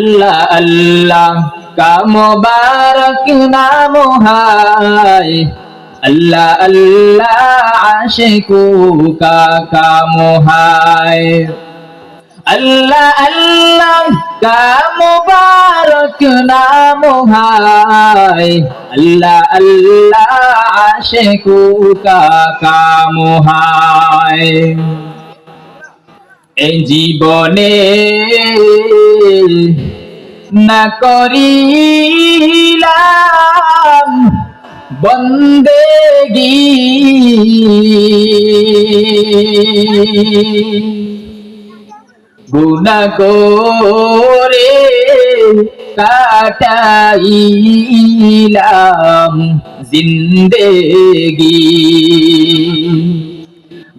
আল্লাহ আল্লাহ, কা মোবারক নাম হায়। আল্লাহ আল্লাহ, আশিকু কা কাম হায়। আল্লাহ আল্লাহ, কা মুবারক নাম হায়। আল্লাহ আল্লাহ, আশিকু কা কাম হায়। জীবনে না করিলাম বন্দেগি গুণা করে কাটাইলাম জিন্দেগি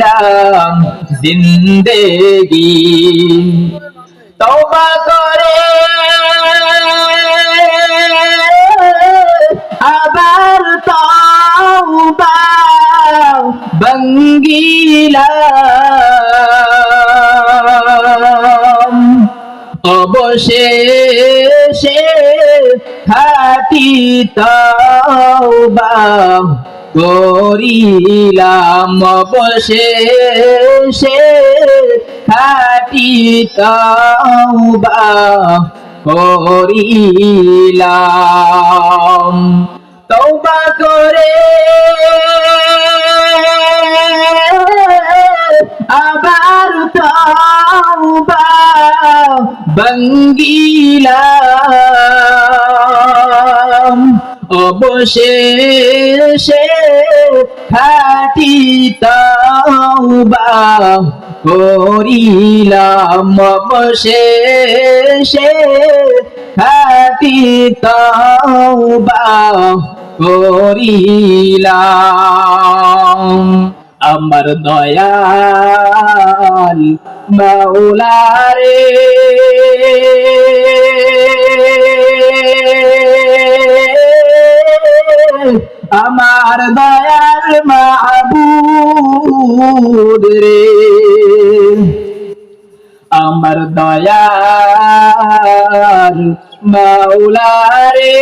কাটাইলাম জিন্দেগি। তওবা করে। আবার তওবা বঙ্গিলাম অবশেষে খাটি তওবা করিলাম অবশেষে খাটি তওবা করিলাম। তওবা করে আবার তওবা বঙ্গিলাম অবশেষে খাটি তওবা করিলাম। অবশেষে খাটি তওবা করিলাম। আমার দয়াল আমার মাহবুদ রে আমার দয়াল মাওলারে।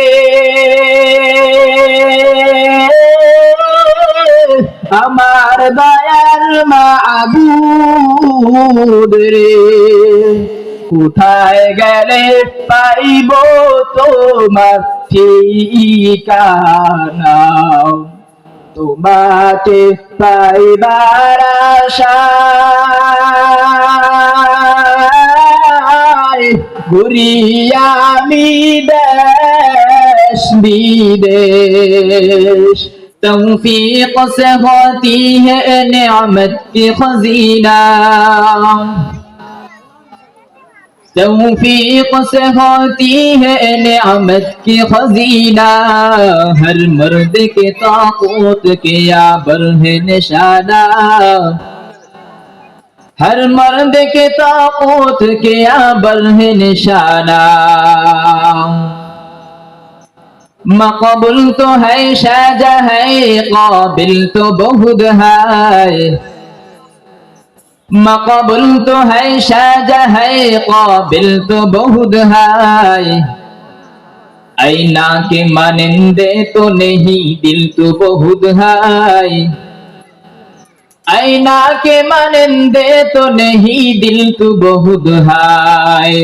আমার দয়াল মাহবুদ রে কোথায় গেলে পাইব তোমার ঠিকানা? তোমাকে পাইবার আশায় ঘুরিয়া আমি দেশ বিদেশ توفیق سے ہوتی ہے نعمت کی خزینہ توفیق سے ہوتی ہے نعمت کی خزینہ، ہر مرد کے طاقت کے آبر ہے نشانہ۔ ہر مرد کے طاقت کے آبر ہے نشانہ۔ مقبول تو ہے شاجہ ہے قابل تو بہت ہے۔ মকবুল তো হাই সাজা হাই কবিল তো বহুত হাই আইনা কে মানন্দে তো নেহি, দিল তো বহুত হাই আইনা কে মানন্দে তো নেহি, দিল তো বহুত হাই